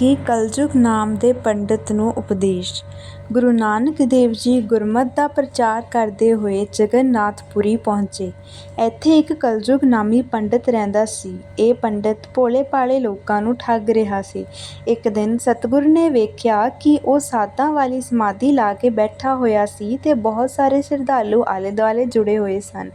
ਸਿੱਖੀ ਕਲਯੁਗ ਨਾਮ ਦੇ ਪੰਡਿਤ ਨੂੰ ਉਪਦੇਸ਼ ਗੁਰੂ ਨਾਨਕ ਦੇਵ ਜੀ ਗੁਰਮਤਿ ਦਾ ਪ੍ਰਚਾਰ ਕਰਦੇ ਹੋਏ ਜਗਨਨਾਥਪੁਰੀ ਪਹੁੰਚੇ। ਇੱਥੇ ਇੱਕ ਕਲਯੁਗ ਨਾਮੀ ਪੰਡਿਤ ਰਹਿੰਦਾ ਸੀ। ਇਹ ਪੰਡਿਤ ਭੋਲੇ-ਭਾਲੇ ਲੋਕਾਂ ਨੂੰ ਠੱਗ ਰਿਹਾ ਸੀ। ਇੱਕ ਦਿਨ ਸਤਿਗੁਰ ਨੇ ਵੇਖਿਆ ਕਿ ਉਹ ਸਾਧਾਂ ਵਾਲੀ ਸਮਾਧੀ ਲਾ ਕੇ ਬੈਠਾ ਹੋਇਆ ਸੀ ਤੇ ਬਹੁਤ ਸਾਰੇ ਸ਼ਰਧਾਲੂ ਆਲੇ-ਦੁਆਲੇ ਜੁੜੇ ਹੋਏ ਸਨ।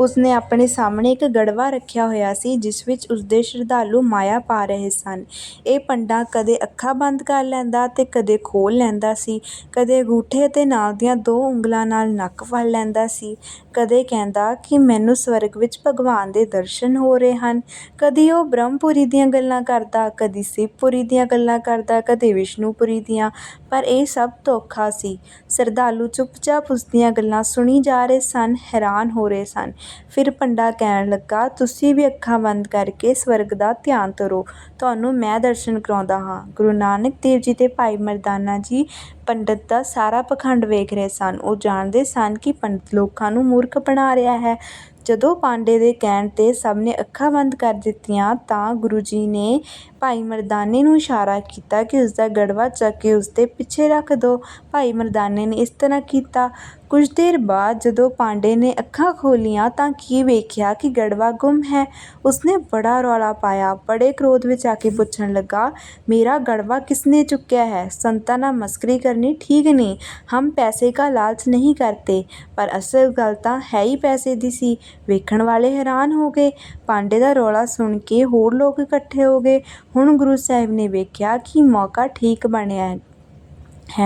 ਉਸਨੇ ਆਪਣੇ ਸਾਹਮਣੇ ਇੱਕ ਗੜਵਾ ਰੱਖਿਆ ਹੋਇਆ ਸੀ ਜਿਸ ਵਿੱਚ ਉਸਦੇ ਸ਼ਰਧਾਲੂ ਮਾਇਆ ਪਾ ਰਹੇ ਸਨ। ਇਹ ਪੰਡਾ ਕਦੇ ਅੱਖਾਂ ਬੰਦ ਕਰ ਲੈਂਦਾ ਤੇ ਕਦੇ ਖੋਲ੍ਹ ਲੈਂਦਾ ਸੀ, ਕਦੇ ਅੰਗੂਠੇ ਅਤੇ ਨਾਲ ਦੀਆਂ ਦੋ ਉਂਗਲਾਂ ਨਾਲ ਨੱਕ ਫੜ ਲੈਂਦਾ ਸੀ, ਕਦੇ ਕਹਿੰਦਾ ਕਿ ਮੈਨੂੰ ਸਵਰਗ ਵਿੱਚ ਭਗਵਾਨ ਦੇ ਦਰਸ਼ਨ ਹੋ ਰਹੇ ਹਨ, ਕਦੀ ਉਹ ਬ੍ਰਹਮਪੁਰੀ ਦੀਆਂ ਗੱਲਾਂ ਕਰਦਾ, ਕਦੀ ਸ਼ਿਵਪੁਰੀ ਦੀਆਂ ਗੱਲਾਂ ਕਰਦਾ, ਕਦੇ ਵਿਸ਼ਨੂਪੁਰੀ ਦੀਆਂ, ਪਰ ਇਹ ਸਭ ਧੋਖਾ ਸੀ। ਸ਼ਰਧਾਲੂ ਚੁੱਪਚਾਪ ਉਸਦੀਆਂ ਗੱਲਾਂ ਸੁਣੀ ਜਾ ਰਹੇ ਸਨ, ਹੈਰਾਨ ਹੋ ਰਹੇ ਸਨ। ਫਿਰ ਪੰਡਾ ਕਹਿਣ ਲੱਗਾ, ਤੁਸੀਂ ਵੀ ਅੱਖਾਂ ਬੰਦ ਕਰਕੇ ਸਵਰਗ ਦਾ ਧਿਆਨ ਧਰੋ, ਤੁਹਾਨੂੰ ਮੈਂ ਦਰਸ਼ਨ ਕਰਾਉਂਦਾ ਹਾਂ। ਗੁਰੂ ਨਾਨਕ ਦੇਵ ਜੀ ਤੇ ਭਾਈ ਮਰਦਾਨਾ ਜੀ ਪੰਡਤ ਦਾ ਸਾਰਾ ਪਾਖੰਡ ਵੇਖ ਰਹੇ ਸਨ। ਉਹ ਜਾਣਦੇ ਸਨ ਕਿ ਪੰਡਤ ਲੋਕਾਂ ਨੂੰ ਮੂਰਖ ਬਣਾ ਰਿਹਾ ਹੈ। ਜਦੋਂ ਪਾਂਡੇ ਦੇ ਕਹਿਣ ਤੇ ਸਭ ਨੇ ਅੱਖਾਂ ਬੰਦ ਕਰ ਦਿੱਤੀਆਂ ਤਾਂ ਗੁਰੂ ਜੀ ਨੇ ਭਾਈ ਮਰਦਾਨੇ ਨੂੰ ਇਸ਼ਾਰਾ ਕੀਤਾ ਕਿ ਉਸਦਾ ਗੜਵਾ ਚੱਕ ਕੇ ਉਸਦੇ ਪਿੱਛੇ ਰੱਖ ਦਿਓ। ਭਾਈ ਮਰਦਾਨੇ ਨੇ ਇਸ ਤਰ੍ਹਾਂ ਕੀਤਾ। ਕੁਝ ਦੇਰ ਬਾਅਦ ਜਦੋਂ ਪਾਂਡੇ ਨੇ ਅੱਖਾਂ ਖੋਲ੍ਹੀਆਂ ਤਾਂ ਕੀ ਵੇਖਿਆ ਕਿ ਗੜਵਾ ਗੁੰਮ ਹੈ। ਉਸਨੇ ਬੜਾ ਰੌਲਾ ਪਾਇਆ, ਬੜੇ ਕ੍ਰੋਧ ਵਿੱਚ ਆ ਕੇ ਪੁੱਛਣ ਲੱਗਾ, ਮੇਰਾ ਗੜਵਾ ਕਿਸਨੇ ਚੁੱਕਿਆ ਹੈ? ਸੰਤਾਂ ਨਾਲ ਮਸਕਰੀ ਕਰਨੀ ਠੀਕ ਨਹੀਂ। ਹਮ ਪੈਸੇ ਕਾ ਲਾਲਚ ਨਹੀਂ ਕਰਤੇ। ਪਰ ਅਸਲ ਗੱਲ ਤਾਂ ਹੈ ਹੀ ਪੈਸੇ ਦੀ ਸੀ। ਵੇਖਣ ਵਾਲੇ ਹੈਰਾਨ ਹੋ ਗਏ। ਪਾਂਡੇ ਦਾ ਰੌਲਾ ਸੁਣ ਕੇ ਹੋਰ ਲੋਕ ਇਕੱਠੇ ਹੋ ਗਏ। ਹੁਣ ਗੁਰੂ ਸਾਹਿਬ ਨੇ ਵੇਖਿਆ ਕਿ ਮੌਕਾ ਠੀਕ ਬਣਿਆ ਹੈ।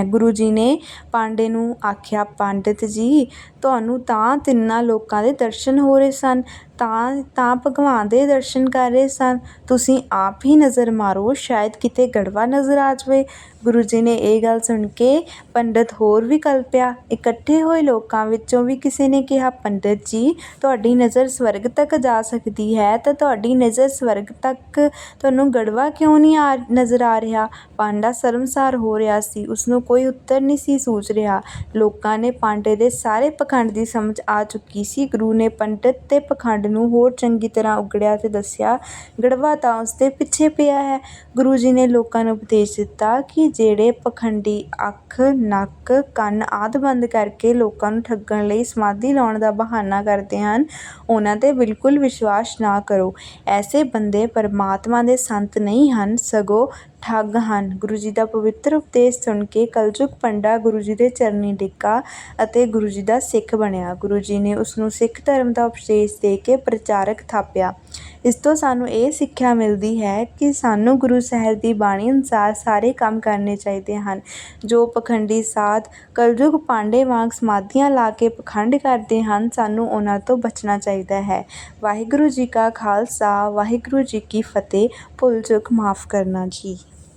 ਗੁਰੂ ਜੀ ਨੇ ਪਾਂਡੇ ਨੂੰ ਆਖਿਆ, ਪੰਡਿਤ ਜੀ, ਤੁਹਾਨੂੰ ਤਾਂ ਤਿੰਨਾਂ ਲੋਕਾਂ ਦੇ ਦਰਸ਼ਨ ਹੋ ਰਹੇ ਸਨ, ਤਾਂ ਭਗਵਾਨ ਦੇ ਦਰਸ਼ਨ ਕਰ ਰਹੇ ਸਨ। ਤੁਸੀਂ ਆਪ ਹੀ ਨਜ਼ਰ ਮਾਰੋ, ਸ਼ਾਇਦ ਕਿਤੇ ਗੜਵਾ ਨਜ਼ਰ ਆ ਜਾਵੇ। ਗੁਰੂ ਜੀ ਨੇ ਇਹ ਗੱਲ ਸੁਣ ਕੇ ਪੰਡਤ ਹੋਰ ਵੀ ਕਲਪਿਆ। ਇਕੱਠੇ ਹੋਏ ਲੋਕਾਂ ਵਿੱਚੋਂ ਵੀ ਕਿਸੇ ਨੇ ਕਿਹਾ, ਪੰਡਤ ਜੀ, ਤੁਹਾਡੀ ਨਜ਼ਰ ਸਵਰਗ ਤੱਕ ਜਾ ਸਕਦੀ ਹੈ ਤਾਂ ਤੁਹਾਡੀ ਨਜ਼ਰ ਸਵਰਗ ਤੱਕ ਤੁਹਾਨੂੰ ਗੜਵਾ ਕਿਉਂ ਨਹੀਂ ਆ ਨਜ਼ਰ ਆ ਰਿਹਾ? ਪਾਂਡਾ ਸ਼ਰਮਸਾਰ ਹੋ ਰਿਹਾ ਸੀ। ਉਸਨੂੰ ਕੋਈ ਉੱਤਰ ਨਹੀਂ ਸੀ ਸੁੱਝ ਰਿਹਾ। ਲੋਕਾਂ ਨੇ ਪਾਂਡੇ ਦੇ ਸਾਰੇ ਪਾਖੰਡ ਦੀ ਸਮਝ ਆ ਚੁੱਕੀ ਸੀ। ਗੁਰੂ ਨੇ ਪੰਡਤ ਦੇ ਪਖੰਡ ਨੂੰ ਹੋਰ ਚੰਗੀ ਤਰ੍ਹਾਂ ਉਗੜਿਆ ਤੇ ਦੱਸਿਆ, ਗੜਵਾ ਤਾਂ ਉਸਦੇ ਪਿੱਛੇ ਪਿਆ ਹੈ। ਗੁਰੂ ਜੀ ਨੇ ਲੋਕਾਂ ਨੂੰ ਉਪਦੇਸ਼ ਦਿੱਤਾ ਕਿ ਜਿਹੜੇ ਪਖੰਡੀ ਅੱਖ, ਨੱਕ, ਕੰਨ ਆਦਿ ਬੰਦ ਕਰਕੇ ਲੋਕਾਂ ਨੂੰ ਠੱਗਣ ਲਈ ਸਮਾਧੀ ਲਾਉਣ ਦਾ ਬਹਾਨਾ ਕਰਦੇ ਹਨ, ਉਨ੍ਹਾਂ ਤੇ ਬਿਲਕੁਲ ਵਿਸ਼ਵਾਸ ਨਾ ਕਰੋ। ਐਸੇ ਬੰਦੇ ਪਰਮਾਤਮਾ ਦੇ ਸੰਤ ਨਹੀਂ ਹਨ, ਸਗੋਂ ਠੱਗ ਹਨ। ਗੁਰੂ ਜੀ ਦਾ ਪਵਿੱਤਰ ਉਪਦੇਸ਼ ਸੁਣ ਕੇ ਕਲਯੁਗੀ ਪੰਡਾ ਗੁਰੂ ਜੀ ਦੇ ਚਰਨੀ ਡਿੱਗਾ ਅਤੇ ਗੁਰੂ ਜੀ ਦਾ ਸਿੱਖ ਬਣਿਆ। ਗੁਰੂ ਜੀ ਨੇ ਉਸਨੂੰ ਸਿੱਖ ਧਰਮ ਦਾ ਉਪਦੇਸ਼ ਦੇ ਕੇ ਪ੍ਰਚਾਰਕ ਥਾਪਿਆ। ਇਸ ਤੋਂ ਸਾਨੂੰ ਇਹ ਸਿੱਖਿਆ ਮਿਲਦੀ ਹੈ ਕਿ ਸਾਨੂੰ ਗੁਰੂ ਸਾਹਿਬ ਦੀ ਬਾਣੀ ਅਨੁਸਾਰ ਸਾਰੇ ਕੰਮ ਕਰਨੇ ਚਾਹੀਦੇ ਹਨ। ਜੋ ਪਾਖੰਡੀ ਸਾਧ ਕਲਯੁਗ ਪਾਂਡੇ ਵਾਂਗ ਸਮਾਧੀਆਂ ਲਾ ਕੇ ਪਾਖੰਡ ਕਰਦੇ ਹਨ, ਸਾਨੂੰ ਉਹਨਾਂ ਤੋਂ ਬਚਣਾ ਚਾਹੀਦਾ ਹੈ। ਵਾਹਿਗੁਰੂ ਜੀ ਕਾ ਖਾਲਸਾ ਵਾਹਿਗੁਰੂ ਜੀ ਕੀ ਫਤਿਹ। ਭੁੱਲ ਚੁੱਕ ਮਾਫ਼ ਕਰਨਾ ਜੀ।